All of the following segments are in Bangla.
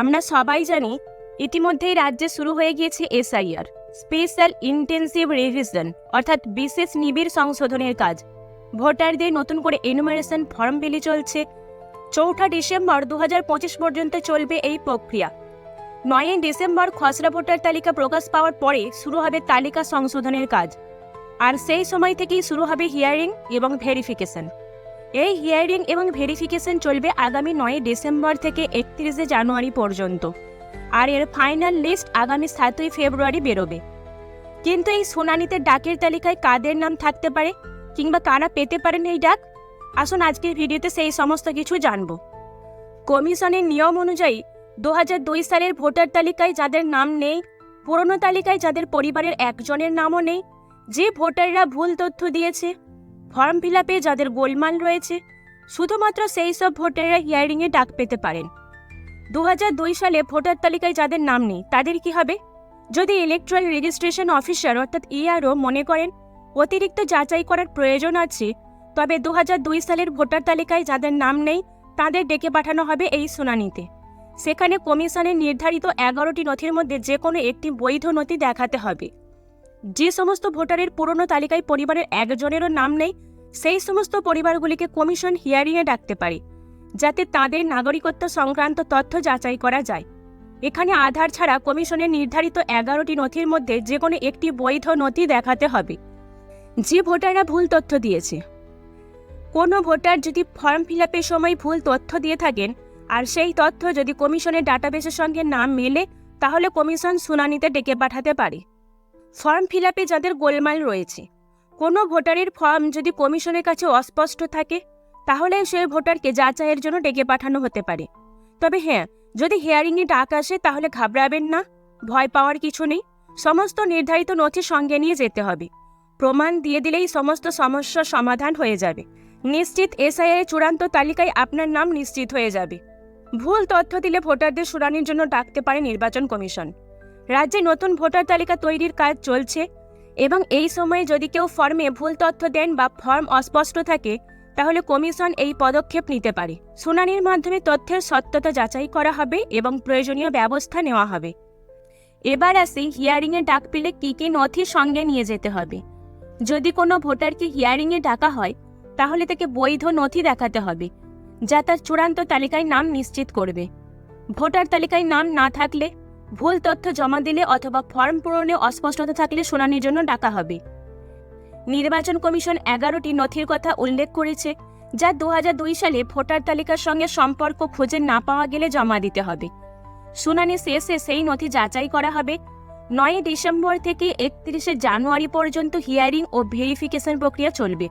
আমরা সবাই জানি ইতিমধ্যেই রাজ্যে শুরু হয়ে গিয়েছে এসআইআর, স্পেশাল ইন্টেন্সিভ রিভিশন, অর্থাৎ বিশেষ নিবিড় সংশোধনের কাজ। ভোটারদের নতুন করে এনুমারেশন ফর্ম বিলি চলছে। চৌঠা ডিসেম্বর দু হাজার পঁচিশ পর্যন্ত চলবে এই প্রক্রিয়া। নয়ই ডিসেম্বর খসড়া ভোটার তালিকা প্রকাশ পাওয়ার পরে শুরু হবে তালিকা সংশোধনের কাজ। আর সেই সময় থেকেই শুরু হবে হিয়ারিং এবং ভেরিফিকেশন এই হিয়ারিং এবং ভেরিফিকেশন চলবে আগামী নয় ডিসেম্বর থেকে একত্রিশে জানুয়ারি পর্যন্ত। আর এর ফাইনাল লিস্ট আগামী সাতই ফেব্রুয়ারি বেরোবে। কিন্তু এই শুনানিতে ডাকের তালিকায় কাদের নাম থাকতে পারে কিংবা কারা পেতে পারেন এই ডাক? আসুন আজকের ভিডিওতে সেই সমস্ত কিছু জানব। কমিশনের নিয়ম অনুযায়ী দু সালের ভোটার তালিকায় যাদের নাম নেই, পুরনো তালিকায় যাদের পরিবারের একজনের নামও নেই, যে ভোটাররা ভুল তথ্য দিয়েছে ফর্ম ফিল আপে যাদের গোলমাল রয়েছে, শুধুমাত্র সেই সব ভোটাররা হিয়ারিংয়ে ডাক পেতে পারেন। দু দুই সালে ভোটার তালিকায় যাদের নাম নেই, তাদের কি হবে? যদি ইলেকট্রাল রেজিস্ট্রেশন অফিসার অর্থাৎ ইআরও মনে করেন, অতিরিক্ত যাচাই করার প্রয়োজন আছে, তবে দু দুই সালের ভোটার তালিকায় যাদের নাম নেই, তাদের ডেকে পাঠানো হবে এই শুনানিতে। সেখানে কমিশনের নির্ধারিত এগারোটি নথির মধ্যে যে কোনো একটি বৈধ নথি দেখাতে হবে। যে সমস্ত ভোটারের পুরনো তালিকায় পরিবারের একজনেরও নাম নেই, সেই সমস্ত পরিবারগুলিকে কমিশন হিয়ারিংয়ে ডাকতে পারে, যাতে তাদের নাগরিকত্ব সংক্রান্ত তথ্য যাচাই করা যায়। এখানে আধার ছাড়া কমিশনের নির্ধারিত এগারোটি নথির মধ্যে যে কোনো একটি বৈধ নথি দেখাতে হবে। যে ভোটাররা ভুল তথ্য দিয়েছে। কোনো ভোটার যদি ফর্ম ফিল আপের সময় ভুল তথ্য দিয়ে থাকেন, আর সেই তথ্য যদি কমিশনের ডাটাবেসের সঙ্গে নাম মেলে, তাহলে কমিশন শুনানিতে ডেকে পাঠাতে পারে। ফর্ম ফিল আপে যাদের গোলমাল রয়েছে। কোনো ভোটারের ফর্ম যদি কমিশনের কাছে অস্পষ্ট থাকে, তাহলে সেই ভোটারকে যাচাইয়ের জন্য ডেকে পাঠানো হতে পারে। তবে হ্যাঁ যদি হেয়ারিংয়ে ডাক আসে, তাহলে ঘাবড়াবেন না, ভয় পাওয়ার কিছু নেই। সমস্ত নির্ধারিত নথি সঙ্গে নিয়ে যেতে হবে। প্রমাণ দিয়ে দিলেই সমস্ত সমস্যার সমাধান হয়ে যাবে। নিশ্চিত এসআইআর চূড়ান্ত তালিকায় আপনার নাম নিশ্চিত হয়ে যাবে। ভুল তথ্য দিলে ভোটারদের শুনানির জন্য ডাকতে পারে নির্বাচন কমিশন। রাজ্যে নতুন ভোটার তালিকা তৈরির কাজ চলছে এবং এই সময়ে যদি কেউ ফর্মে ভুল তথ্য দেন বা ফর্ম অস্পষ্ট থাকে, তাহলে কমিশন এই পদক্ষেপ নিতে পারে। শুনানির মাধ্যমে তথ্যের সত্যতা যাচাই করা হবে এবং প্রয়োজনীয় ব্যবস্থা নেওয়া হবে। এবার আসি হিয়ারিংয়ে ডাক পেলে কী কী নথি সঙ্গে নিয়ে যেতে হবে। যদি কোনো ভোটারকে হিয়ারিংয়ে ডাকা হয়, তাহলে তাকে বৈধ নথি দেখাতে হবে, যা তার চূড়ান্ত তালিকায় নাম নিশ্চিত করবে। ভোটার তালিকায় নাম না থাকলে ভুল তথ্য জমা দিলে অথবা ফর্ম পূরণে অস্পষ্টতা থাকলে শুনানির জন্য ডাকা হবে। নির্বাচন কমিশন এগারোটি নথির কথা উল্লেখ করেছে, যা দু হাজার দুই সালে ভোটার তালিকার সঙ্গে সম্পর্ক খুঁজে না পাওয়া গেলে জমা দিতে হবে। শুনানি শেষে সেই নথি যাচাই করা হবে। নয় ডিসেম্বর থেকে একত্রিশে জানুয়ারি পর্যন্ত হিয়ারিং ও ভেরিফিকেশন প্রক্রিয়া চলবে,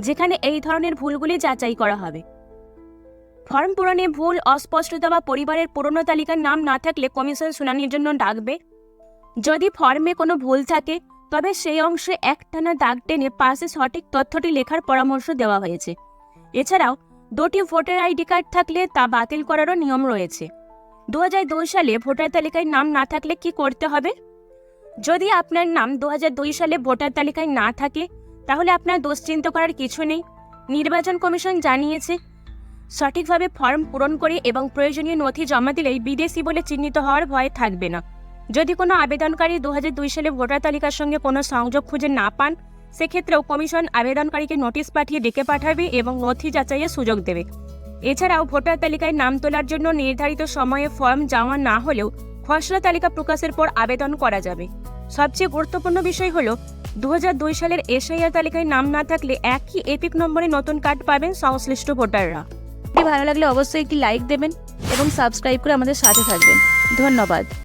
যেখানে এই ধরনের ভুলগুলি যাচাই করা হবে। ফর্ম পূরণে ভুল, অস্পষ্টতা বা পরিবারের পুরনো তালিকার নাম না থাকলে কমিশন শুনানির জন্য ডাকবে। যদি ফর্মে কোনো ভুল থাকে, তবে সেই অংশে একটানা দাগ টেনে পাশে সঠিক তথ্যটি লেখার পরামর্শ দেওয়া হয়েছে। এছাড়াও, দুটি ভোটার আইডি কার্ড থাকলে তা বাতিল করারও নিয়ম রয়েছে। দু হাজার দুই সালে ভোটার তালিকায় নাম না থাকলে কি করতে হবে? যদি আপনার নাম দু হাজার দুই সালে ভোটার তালিকায় না থাকে, তাহলে আপনার দুশ্চিন্তা করার কিছু নেই। নির্বাচন কমিশন জানিয়েছে সঠিকভাবে ফর্ম পূরণ করে এবং প্রয়োজনীয় নথি জমা দিলেই বিদেশি বলে চিহ্নিত হওয়ার ভয় থাকবে না। যদি কোনো আবেদনকারী দু সালে ভোটার তালিকার সঙ্গে কোনো সংযোগ খুঁজে না পান, সেক্ষেত্রেও কমিশন আবেদনকারীকে নোটিশ পাঠিয়ে ডেকে পাঠাবে এবং নথি যাচাইয়ের সুযোগ দেবে। এছাড়াও ভোটার তালিকায় নাম তোলার জন্য নির্ধারিত সময়ে ফর্ম জমা না হলেও খসড়া তালিকা প্রকাশের পর আবেদন করা যাবে। সবচেয়ে গুরুত্বপূর্ণ বিষয় হলো দু সালের এসআইআর তালিকায় নাম না থাকলে একই এপিক নম্বরে নতুন কার্ড পাবেন সংশ্লিষ্ট ভোটাররা। ভালো লাগলে অবশ্যই একটি লাইক দেবেন এবং সাবস্ক্রাইব করে আমাদের সাথে থাকবেন। ধন্যবাদ।